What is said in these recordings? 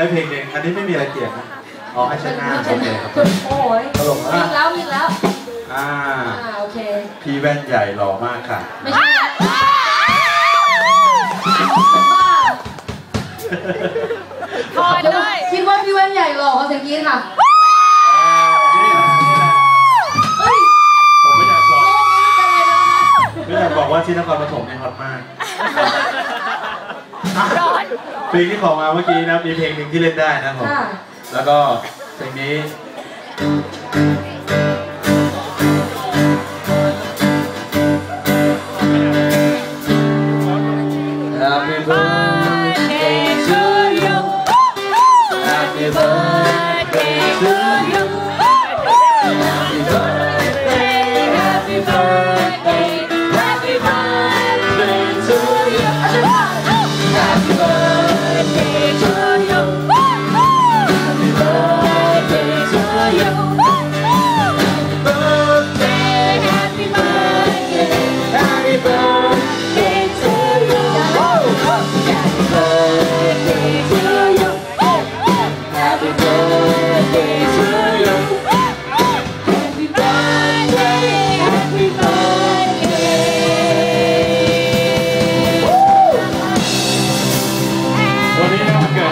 ได้เพลงหนึ่งอันนี้ไม่มีอะไรเกี่ยวนะอ๋อให้ชนะโอเคครับโอ้ยตลกมีมากแล้วมีแล้วอ่าอ่าโอเคพี่แว่นใหญ่หล่อมากค่ะ ไม่ใช่แล้วบ้าพอด้วยคิดว่าพี่แว่นใหญ่หล่อเขาเสียงกรี๊ดค่ะเฮ้ยผมไม่อยากบอกโลกนี้มันเป็นอะไรนะคะไม่อยากบอกว่าที่นครปฐมเนี่ยฮอตมากร้อน เพลงที่ขอมาเมื่อกี้นะมีเพลงหนึ่งที่เล่นได้นะครับผมค่ะแล้วก็เพลงนี้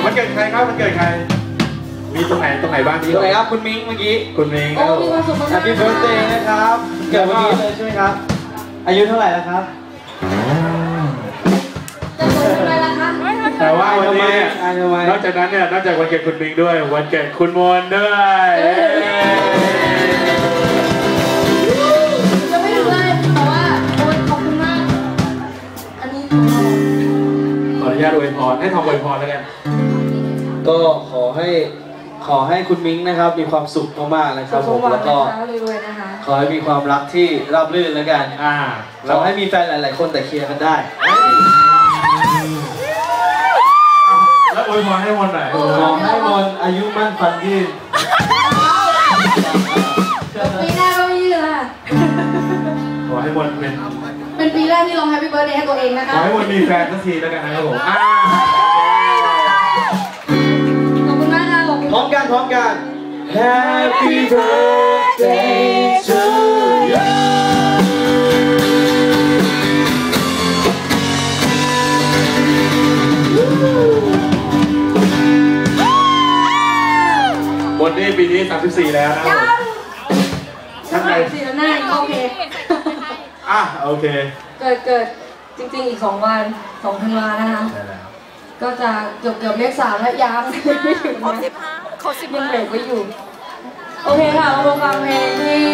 วันเกิดวันเกิดใครครับวันเกิดใคร มีตรงไหนตรงไหนบ้างที่สวัสดีครับคุณมิ้งเมื่อกี้คุณเมงโอ้มีความสุขมากๆ Happy Birthday นะครับ เกิดวันนี้เลยใช่ไหมครับ อายุเท่าไหร่แล้วครับจะเปิดอะไรล่ะคะแต่ว่าวันนี้เนี่ยอายทำไมนอกจากนั้นเนี่ยนอกจากวันเกิดคุณมิงด้วย วันเกิดคุณมนต์ด้วยยังไม่ถึงเลยแต่ว่าโอ้ยขอบคุณมาก อันนี้ของเรา ขออนุญาตอวยพรให้ทอมอวยพรแล้วกัน ก็ขอให้ขอให้คุณมิ้งนะครับมีความสุขมากๆนะครับผมแล้วก็นะคะรวยๆนะคะขอให้มีความรักที่ราบรื่นแล้วกันอ่าเราให้มีแฟนหลาย ๆ คนแต่เคลียร์กันได้แล้วอวยพรให้มนต์หน่อยโอ้ขอให้มนต์อายุมั่นขวัญยืนปีหน้าก็ไม่ยืดละขอให้มนต์เป็นเป็นปีแรกที่ร้อง Happy Birthday ให้ตัวเองนะขคะอให้มนต์มีแฟนสักทีแล้วกันนะครับผม กันพร้อมกัน Happy birthday to you มนต์นี่ปีนี้ 34 แล้วนะครับผมถ้าใครสีหน้าอีกโอเค อะ โอเค เกิดเกิดจริงๆ อีกสองวันสองธันวานะคะได้แล้วก็จะเกือบเกือบเลขสามแล้วยังไม่ถึงครบนะ สิบห้าสิบยังเบรกไว้อยู่ โอเคค่ะเราฟังเพลงที่